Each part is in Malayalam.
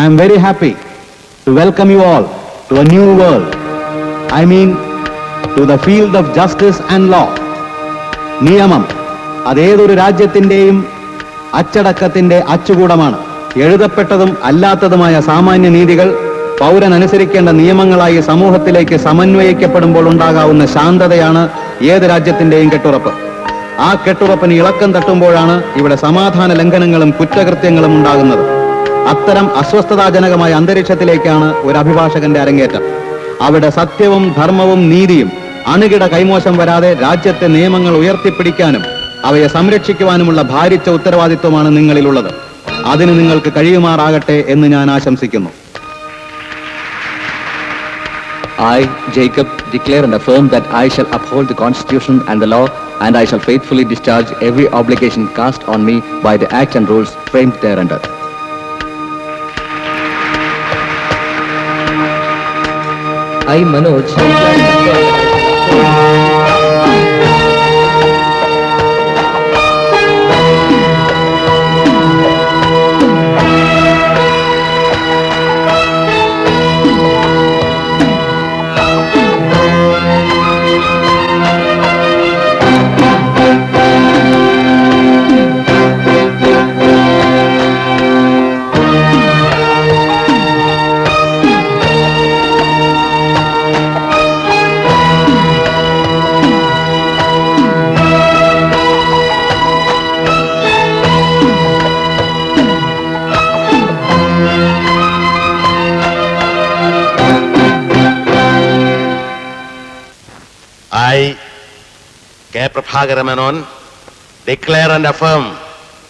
I am very happy to welcome you all to a new world. I mean, to the field of justice and law. നിയമം അതേതൊരു രാജ്യത്തിന്റെയും അച്ചടക്കത്തിന്റെ അച്ചുകൂടമാണ് എഴുതപ്പെട്ടതും അല്ലാത്തതുമായ സാമാന്യ നീതികൾ പൗരൻ അനുസരിക്കേണ്ട നിയമങ്ങളായി സമൂഹത്തിലേക്ക് സമന്വയിക്കപ്പെടുമ്പോൾ ഉണ്ടാകാവുന്ന ശാന്തതയാണ് ഏത് രാജ്യത്തിന്റെയും കെട്ടുറപ്പ് ആ കെട്ടുറപ്പിന് ഇളക്കം തട്ടുമ്പോഴാണ് ഇവിടെ സമാധാന ലംഘനങ്ങളും കുറ്റകൃത്യങ്ങളും ഉണ്ടാകുന്നത് അത്തരം അസ്വസ്ഥതാജനകമായ അന്തരീക്ഷത്തിലേക്കാണ് ഒരു അഭിഭാഷകന്റെ അരങ്ങേറ്റം. അവിടെ സത്യവും ധർമ്മവും നീതിയും അണുകിട കൈമോശം വരാതെ രാജ്യത്തെ നിയമങ്ങൾ ഉയർത്തിപ്പിടിക്കാനും അവയെ സംരക്ഷിക്കുവാനുമുള്ള ഭാരിച്ച ഉത്തരവാദിത്വമാണ് നിങ്ങളിലുള്ളത്. അതിന് നിങ്ങൾക്ക് കഴിയുമാറാകട്ടെ എന്ന് ഞാൻ ആശംസിക്കുന്നു. I, Jacob, declare and affirm that I shall uphold the Constitution and the law, and I shall faithfully discharge every obligation cast on me by the act and rules framed thereunder. I Manoj. I, K. Prabhakara Menon, declare and affirm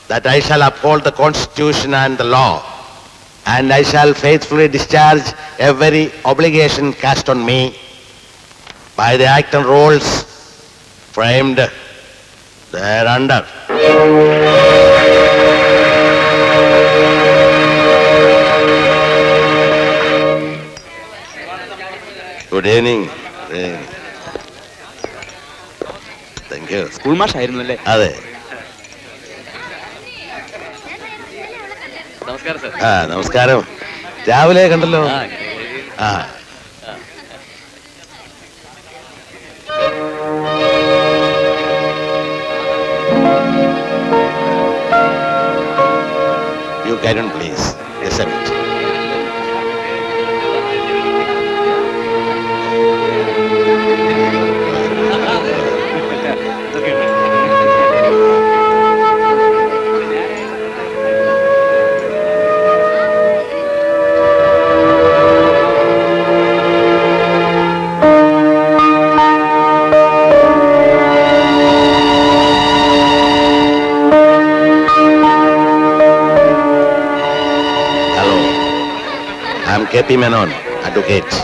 that I shall uphold the Constitution and the law, and I shall faithfully discharge every obligation cast on me by the act and rules framed thereunder. Good evening. Good evening. Thank മാഷ് ആയിരുന്നു അല്ലേ? അതെ. നമസ്കാരം സാർ ആ നമസ്കാരം. രാവിലെ കണ്ടല്ലോ. ആ you കാരൺ please yes hello K P Menon advocate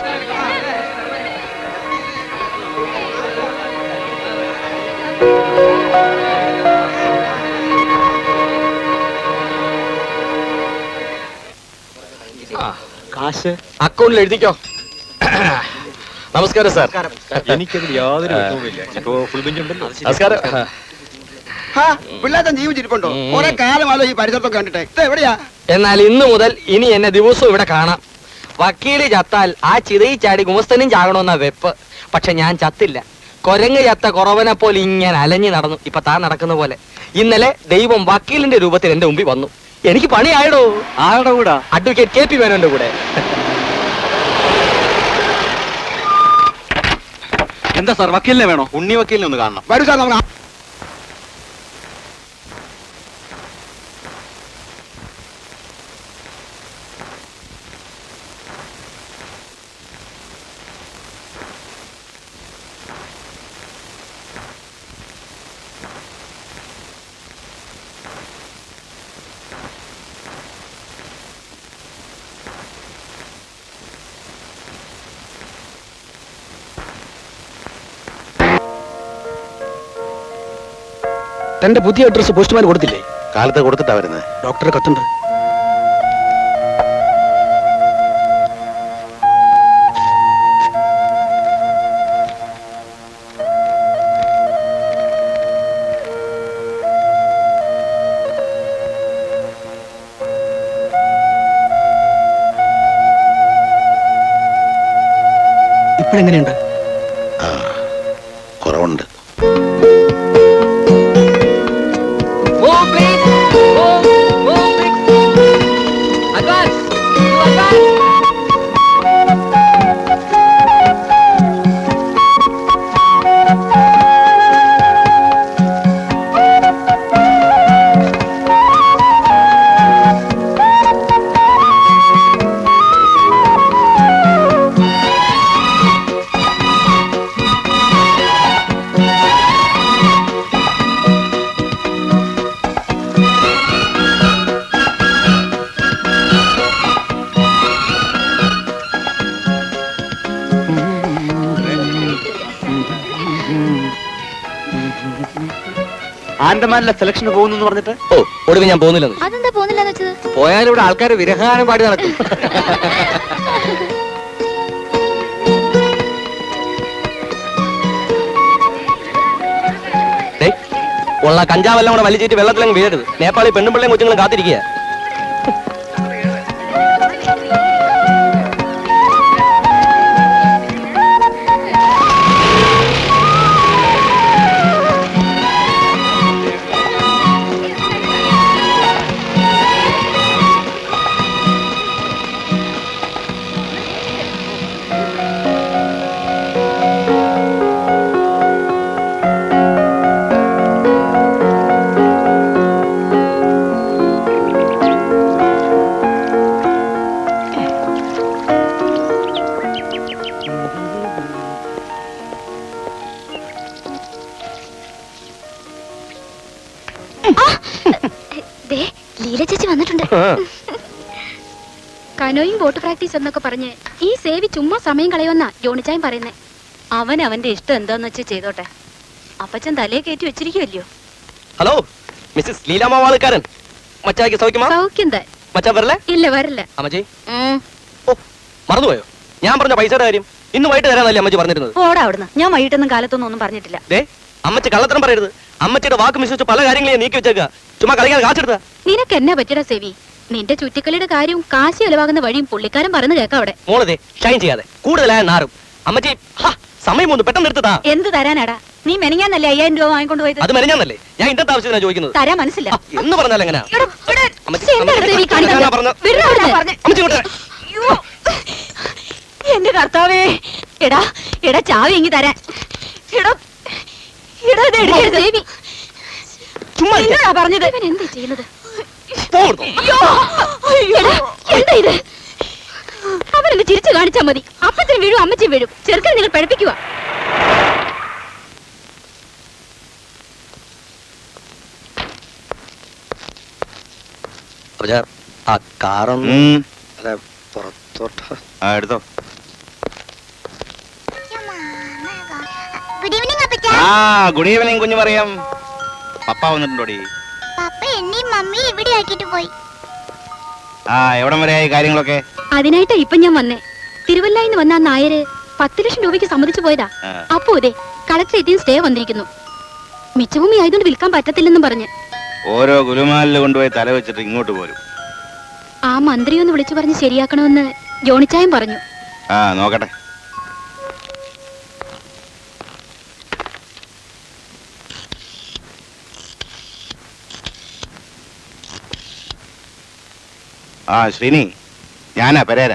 കാശ്? അക്കൗണ്ടിൽ എഴുതിക്കോ. നമസ്കാരം സാർ. എനിക്കതിൽ യാതൊരു വിഷമവുമില്ല ഇപ്പോ ഫുൾ ബെഞ്ച് ഉണ്ടല്ലോ നമസ്കാരം. ജീവിച്ചിരിപ്പുണ്ടോ. കുറെ കാലമാലോ ഈ പരിസരത്തൊക്കെ കണ്ടിട്ടെ. എവിടെയാ? എന്നാൽ ഇന്ന് മുതൽ ഇനി എന്നെ ദിവസവും ഇവിടെ കാണാം. വക്കീൽ ചത്താൽ ആ ചിതയി ചാടി ഗുമസ്തനും ചാകണമെന്ന വെപ്പ്. പക്ഷെ ഞാൻ ചത്തില്ല. കൊരങ്ങ് ചത്ത കുറവനെ പോലെ ഇങ്ങനെ അലഞ്ഞു നടന്നു. ഇപ്പൊ താൻ നടക്കുന്ന പോലെ. ഇന്നലെ ദൈവം വക്കീലിന്റെ രൂപത്തിൽ എന്റെ മുമ്പിൽ വന്നു. എനിക്ക് പണിയായടോ. ആരുടെ കൂടെ? അഡ്വക്കേറ്റ് കെ പി മേനോന്റെ കൂടെ. എന്താ സാർ വക്കീലിനെ വേണോ? ഉണ്ണി വക്കീലിനെ ഒന്ന് കാണണം. വരൂ സാർ നമുക്ക് തന്റെ പുതിയ അഡ്രസ് പോസ്റ്റ്മാൻ കൊടുത്തില്ലേ? കാലത്ത് കൊടുത്തിട്ടാ വരുന്നത് ഡോക്ടറെ കത്തുണ്ട് ഇപ്പോഴെങ്ങനെയുണ്ട്? ആൻഡമാനിലെ സെലക്ഷന് പോകുന്നു പറഞ്ഞിട്ട്? ഓ ഒടുവിൽ ഞാൻ പോകുന്നില്ലെന്ന് അതെന്താ പോകുന്നില്ലെന്ന് വെച്ചത്? പോയാലും ഇവിടെ ആൾക്കാർ വിരഹാനം പാടി നടക്കും. ഉള്ള കഞ്ചാവെല്ലാം കൂടെ വലിച്ചിട്ട് വെള്ളത്തിലങ്ങ് വീഴരുത്. നേപ്പാളി പെണ്ണും പിള്ളയും കൊച്ചുങ്ങളും കാത്തിരിക്കുക കനോയും ബോട്ട് പ്രാക്ടീസ് എന്നൊക്കെ പറഞ്ഞ് ഈ സേവി ചുമ്മാ സമയം കളയുമെന്നാ ജോണിച്ചായും പറയുന്നേ. അവൻ അവന്റെ ഇഷ്ടം എന്താന്ന് വെച്ചാ ചെയ്തോട്ടെ. അപ്പച്ചൻ തലയെ കയറ്റി വെച്ചിരിക്കുമല്ലോ ഹലോ മിസ്സസ് ലീലാമാവാളുകാരൻ മച്ചാക്ക് സൗഖ്യമാ? സൗഖ്യം മച്ചാ വരല്ലേ? ഇല്ല വരില്ല. അമ്മച്ചി? ഓ മറന്നുപോയോ? ഞാൻ പറഞ്ഞ പൈസയുടെ കാര്യം ഇന്ന് വൈകിട്ട് തരാനല്ലേ അമ്മച്ചി പറഞ്ഞിരുന്നത്? ഓടാ അവിടുന്ന്. ഞാൻ വൈകിട്ടൊന്നും കാലത്തൊന്നും ഒന്നും പറഞ്ഞിട്ടില്ല. ദേ അമ്മച്ചി കള്ളത്തരം പറയരുത്. അമ്മച്ചിയുടെ വാക്ക് വിശ്വസിച്ച് പല കാര്യങ്ങളെയും നീക്കി വെച്ചേക്ക ചുമ്മാ കളിക്കാൻ കാശെടുത്ത നിനക്ക് എന്നെ പറ്റിയടാ സേവി? നിന്റെ ചുറ്റിക്കളിയുടെ കാര്യവും കാശി ചെലവാകുന്ന വഴിയും പുള്ളിക്കാരൻ പറഞ്ഞു കേക്കാം അവിടെ. മോളതെ ഷൈൻ ചെയ്യാതെ. കൂടുതലായ നാറും. അമ്മച്ചി സമയം ഒന്ന് പെട്ടെന്ന് എടുത്തതാ എന്ത് തരാനാടാ? നീ മെനിഞ്ഞാന്നല്ലേ അയ്യായിരം രൂപ വാങ്ങിക്കൊണ്ട് പോയത് അത് മെനഞ്ഞാന്നല്ലേ. ഞാൻ ഇന്നത്തെ ആവശ്യത്തിനാ ചോദിക്കുന്നത്. തരാൻ മനസ്സില്ല. എന്ന് പറഞ്ഞാൽ. അയ്യോ. എന്റെ കർത്താവേ. എടാ എടാ ചാവി ഇങ്ങി തരാൻ. എടാ എടാ ഇത് എടുക്കരുത്. സേവി ചുമ്മാ പറഞ്ഞത്? ഇവൻ എന്താ ചെയ്യുന്നത്? എന്താ ഇത്? അവനൊന്ന് ചിരിച്ചു കാണിച്ചാ മതി. അപ്പച്ചൻ വീഴും അമ്മച്ചൻ വീഴും. ചെറുക്കൻ നിങ്ങൾ പഠിപ്പിക്കുക ആ കാറൊന്ന് പുറത്തോട്ട് ആ എടുത്തോ. ഗുഡ് ഈവനിങ് അപ്പച്ച. ആ ഗുഡ് ഈവനിങ് കുഞ്ഞു പറയാം. പപ്പ വന്നിട്ടുണ്ടോടി? മമ്മി ആക്കിട്ട് പോയി. ആ എവിടം വരെ ആയി കാര്യങ്ങളൊക്കെ? അതിനായിട്ടാ ഇപ്പൊ ഞാൻ വന്നേ. തിരുവല്ലായിന്ന് വന്ന ആ നായര് പത്ത് ലക്ഷം രൂപയ്ക്ക് സമ്മതിച്ചു പോയതാ. ആ. അപ്പോ അതെ എത്തിയും സ്റ്റേ വന്നിരിക്കുന്നു. മിച്ചഭൂമി ആയതുകൊണ്ട് വിൽക്കാൻ പറ്റത്തില്ലെന്നും പറഞ്ഞ്. ഓരോ ഗുലുമാലിൽ കൊണ്ടുപോയി തല വെച്ചിട്ട് ഇങ്ങോട്ട് പോരും. ആ മന്ത്രിയൊന്ന് വിളിച്ചു പറഞ്ഞ് ശരിയാക്കണമെന്ന് ജോണിച്ചായം പറഞ്ഞു. ആ നോക്കട്ടെ. ആ ശ്രീനി ഞാനാ പെരേര.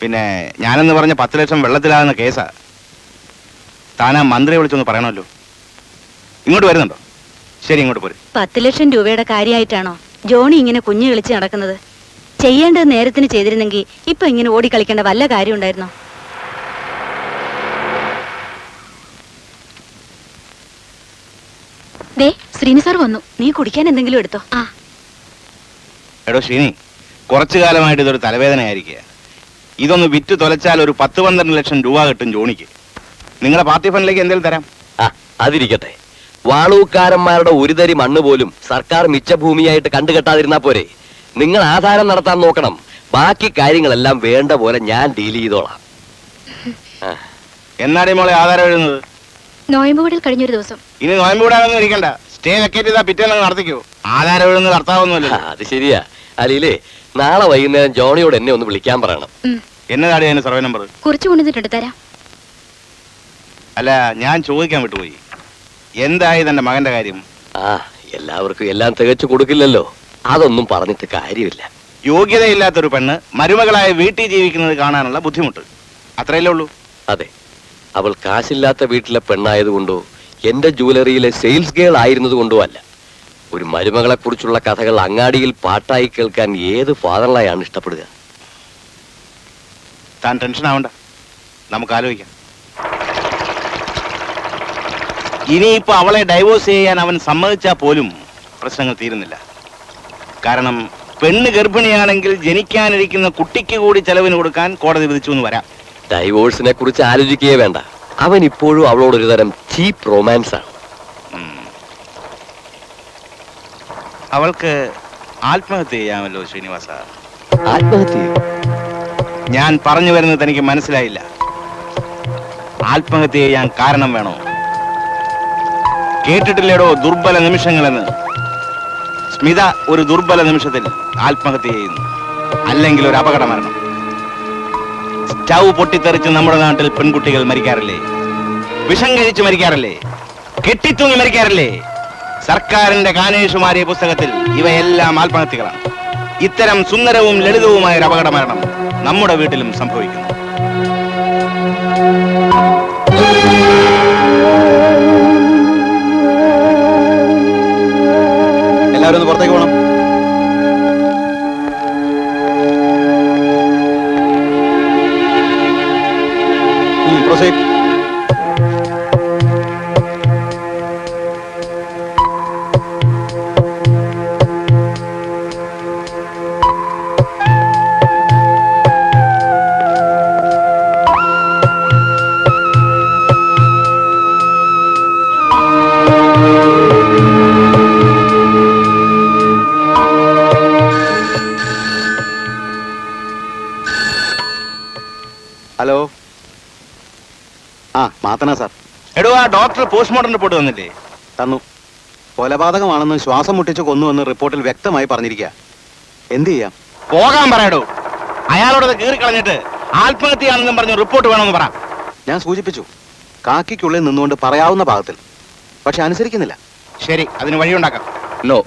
പിന്നെ ഞാനെന്ന് പറഞ്ഞ പത്ത് ലക്ഷം വെള്ളത്തിലാകുന്ന കേസാ. താനാ മന്ത്രിയെ വിളിച്ചൊന്ന് പറയണമല്ലോ. ഇങ്ങോട്ട് വരുന്നുണ്ടോ? ശരി ഇങ്ങോട്ട് പോര്. പത്ത് ലക്ഷം രൂപയുടെ കാര്യമായിട്ടാണോ ജോണി ഇങ്ങനെ കുഞ്ഞു കളിച്ച് നടക്കുന്നത്? ചെയ്യേണ്ടത് നേരത്തിന് ചെയ്തിരുന്നെങ്കിൽ ഇപ്പൊ ഇങ്ങനെ ഓടിക്കളിക്കേണ്ട വല്ല കാര്യം ഉണ്ടായിരുന്നോ ദേ ശ്രീനി സാർ വന്നു. നീ കുടിക്കാൻ എന്തെങ്കിലും എടുത്തോ? ആ. എടോ ശ്രീനി കുറച്ചു കാലമായിട്ട് ഇതൊരു തലവേദനയായിരിക്കുക ഇതൊന്ന് വിറ്റ് തൊലച്ചാൽ ഒരു പത്ത് പന്ത്രണ്ട് ലക്ഷം രൂപ കിട്ടും ജോണിക്ക്. നിങ്ങളുടെ പാർട്ടി ഫണ്ടിലേക്ക് എന്തെങ്കിലും തരാം. ആ അതിരിക്കട്ടെ. വാളൂക്കാരന്മാരുടെ ഒരു തരി മണ്ണ് പോലും സർക്കാർ മിച്ചഭൂമിയായിട്ട് കണ്ടുകെട്ടാതിരുന്നാ പോരെ. നിങ്ങൾ ആധാരം നടത്താൻ നോക്കണം. ബാക്കി കാര്യങ്ങളെല്ലാം വേണ്ട പോലെ ഞാൻ ഡീൽ ചെയ്തോളാം. എന്നാടി മോളെ ആധാരം എഴുതുന്നത്? നോയമ്പൂടിൽ കഴിഞ്ഞൊരു ദിവസം. ഇനി നോയമ്പ് വിടാനൊന്നും ഇരിക്കണ്ട. സ്റ്റേ വെക്കേറ്റ് ചെയ്താൽ പിറ്റേന്ന് നടത്തിക്കോ. ആധാരം എഴുതുന്നത് ആ, കർത്താവൊന്നുമല്ല അത് ശരിയാ. അലീലേ നാളെ വൈകുന്നേരം ജോണിയോട് എന്നെ ഒന്ന് വിളിക്കാൻ പറയണം. എന്നതാണ് അതിന്റെ സർവേ നമ്പർ? കുറിച്ചു കൊണ്ടുവന്നിട്ടുണ്ട് തരാം. അല്ല ഞാൻ ചോദിക്കാൻ വിട്ടുപോയി. എന്തായി തന്റെ മകന്റെ കാര്യം? ആ എല്ലാവർക്കും എല്ലാം തികച്ചു കൊടുക്കില്ലല്ലോ. അതൊന്നും പറഞ്ഞിട്ട് കാര്യമില്ല. യോഗ്യതയില്ലാത്തൊരു പെണ്ണ് മരുമകളായ വീട്ടിൽ ജീവിക്കുന്നത് കാണാനുള്ള ബുദ്ധിമുട്ട്. അത്രയല്ലേ ഉള്ളൂ? അതെ. അവൾ കാശില്ലാത്ത വീട്ടിലെ പെണ്ണായതുകൊണ്ടോ എന്റെ ജൂവലറിയിലെ സെയിൽസ് ഗേൾ ആയിരുന്നത് കൊണ്ടോ അല്ല. ഒരു മരുമകളെ കുറിച്ചുള്ള കഥകൾ അങ്ങാടിയിൽ പാട്ടായി കേൾക്കാൻ ഏത് ഫാദറിലായാണ് ഇഷ്ടപ്പെടുക? താൻ ടെൻഷൻ ആവണ്ട. നമുക്ക് ആലോചിക്കാം. ഇനിയിപ്പോ അവളെ ഡൈവോഴ്സ് ചെയ്യാൻ അവൻ സമ്മതിച്ചാൽ പോലും പ്രശ്നങ്ങൾ തീരുന്നില്ല. കാരണം പെണ്ണ് ഗർഭിണിയാണെങ്കിൽ ജനിക്കാനിരിക്കുന്ന കുട്ടിക്ക് കൂടി ചെലവിന് കൊടുക്കാൻ കോടതി വിധിച്ചു എന്ന് വരാം. ഡൈവോഴ്സിനെ കുറിച്ച് ആലോചിക്കുകയേ വേണ്ട. അവൻ ഇപ്പോഴും അവളോട് ഒരു തരം ചീപ്പ് റൊമാൻസ് ആണ് അവൾക്ക് ആത്മഹത്യ ചെയ്യാമല്ലോ ശ്രീനിവാസ. ആത്മഹത്യ ഞാൻ പറഞ്ഞു വരുന്നത് എനിക്ക് മനസ്സിലായില്ല. ആത്മഹത്യ ചെയ്യാൻ കാരണം വേണോ? കേട്ടിട്ടില്ലേടോ ദുർബല നിമിഷങ്ങളെന്ന്? സ്മിത ഒരു ദുർബല നിമിഷത്തിൽ ആത്മഹത്യ ചെയ്യുന്നു. അല്ലെങ്കിൽ ഒരു അപകട മരണം സ്റ്റൗ പൊട്ടിത്തെറിച്ച് നമ്മുടെ നാട്ടിൽ പെൺകുട്ടികൾ മരിക്കാറില്ലേ? വിഷം കഴിച്ച് മരിക്കാറില്ലേ? കെട്ടിത്തൂങ്ങി മരിക്കാറില്ലേ? സർക്കാരിന്റെ കാനേഷുമാരി പുസ്തകത്തിൽ ഇവയെല്ലാം ആത്മഹത്യകളാണ്. ഇത്തരം സുന്ദരവും ലളിതവുമായ ഒരു അപകട മരണം നമ്മുടെ വീട്ടിലും സംഭവിക്കുന്നു. എല്ലാവരും ഒന്ന് പുറത്തേക്ക് പോകണം പ്രൊസീഡ്. ഹലോ. ആ മാത്തനാ സാർ. എടോ ആ ഡോക്ടർ പോസ്റ്റ്മോർട്ടം റിപ്പോർട്ട് തന്നില്ലേ തന്നു. കൊലപാതകമാണെന്ന് ശ്വാസം മുട്ടിച്ച് കൊന്നുവെന്ന് റിപ്പോർട്ടിൽ വ്യക്തമായി പറഞ്ഞിരിക്കുക എന്ത് ചെയ്യാം? പോകാൻ പറയടോ അയാളോടത് കീറിക്കളഞ്ഞിട്ട് ആത്മഹത്യയാണെന്നും പറഞ്ഞു റിപ്പോർട്ട് വേണമെന്ന് പറ. ഞാൻ സൂചിപ്പിച്ചു. കാക്കിക്കുള്ളിൽ നിന്നുകൊണ്ട് പറയാവുന്ന ഭാഗത്തിൽ. പക്ഷെ അനുസരിക്കുന്നില്ല. ശരി അതിന് വഴിയുണ്ടാക്കാം. നോ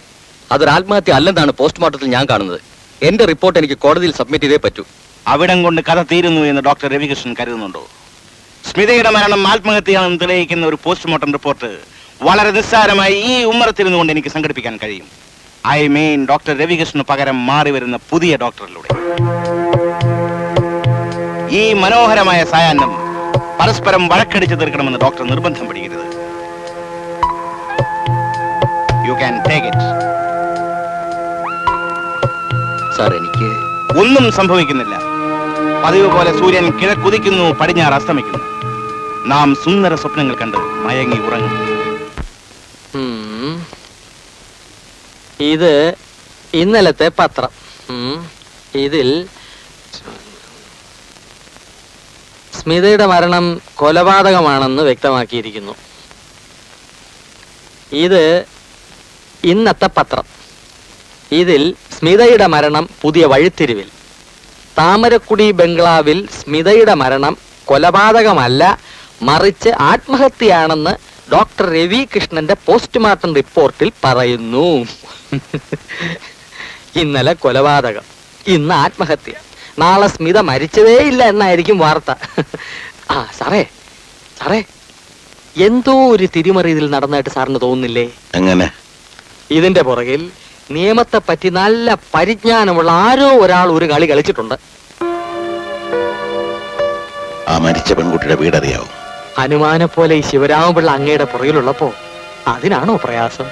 അതൊരു ആത്മഹത്യ അല്ലെന്നാണ് പോസ്റ്റ്മോർട്ടത്തിൽ ഞാൻ കാണുന്നത്. എന്റെ റിപ്പോർട്ട് എനിക്ക് കോടതിയിൽ സബ്മിറ്റ് ചെയ്തേ പറ്റൂ. അവിടം കൊണ്ട് കഥ തീരുന്നു എന്ന് ഡോക്ടർ രവികൃഷ്ണൻ കരുതുന്നുണ്ടോ? സ്മിതയുടെ മരണം ആത്മഹത്യയാണെന്ന് തെളിയിക്കുന്ന ഒരു പോസ്റ്റ്മോർട്ടം റിപ്പോർട്ട് വളരെ നിസ്സാരമായി ഈ ഉമ്മറത്തിരുന്നു കൊണ്ട് എനിക്ക് സംഘടിപ്പിക്കാൻ കഴിയും. ഐ മീൻ ഡോക്ടർ രവികൃഷ്ണന് പകരം മാറി വരുന്ന പുതിയ ഡോക്ടറിലൂടെ. ഈ മനോഹരമായ സായാഹ്നം പരസ്പരം വഴക്കടിച്ച് തീർക്കണമെന്ന് ഡോക്ടർ നിർബന്ധം പിടിക്കരുത്. You can take it sir എനിക്ക് ഒന്നും സംഭവിക്കുന്നില്ല. പതിവ് പോലെ സൂര്യൻ കിഴക്കുതിക്കുന്നു പടിഞ്ഞാറ് അസ്തമിക്കുന്നു. നാം സുന്ദര സ്വപ്നങ്ങൾ കണ്ട് മയങ്ങി ഉറങ്ങും. ഇത് ഇന്നലത്തെ പത്രം. ഇതിൽ സ്മിതയുടെ മരണം കൊലപാതകമാണെന്ന് വ്യക്തമാക്കിയിരിക്കുന്നു. ഇത് ഇന്നത്തെ പത്രം. ഇതിൽ സ്മിതയുടെ മരണം പുതിയ വഴിത്തിരിവിൽ. താമരക്കുടി ബംഗ്ലാവിൽ സ്മിതയുടെ മരണം കൊലപാതകമല്ല മറിച്ച് ആത്മഹത്യയാണെന്ന് ഡോക്ടർ രവി കൃഷ്ണന്റെ പോസ്റ്റ്മോർട്ടം റിപ്പോർട്ടിൽ പറയുന്നു. ഇന്നലെ കൊലപാതകം ഇന്ന് ആത്മഹത്യ. നാളെ സ്മിത മരിച്ചതേ ഇല്ല എന്നായിരിക്കും വാർത്ത. ആ സാറേ സാറേ എന്തോ ഒരു തിരിമറി ഇതിൽ നടന്നായിട്ട് സാറിന് തോന്നുന്നില്ലേ? അങ്ങനെ ഇതിന്റെ പുറകിൽ നിയമത്തെ പറ്റി നല്ല പരിജ്ഞാനമുള്ള ആരോ ഒരാൾ ഒരു കളി കളിച്ചിട്ടുണ്ട്. ആ മരിച്ച പെൺകുട്ടിയുടെ വീടറിയാവും? ഹനുമാനെ പോലെ ഈ ശിവരാമപിള്ള അങ്ങയുടെ പുറകിലുള്ളപ്പോ അതിനാണോ പ്രയാസം?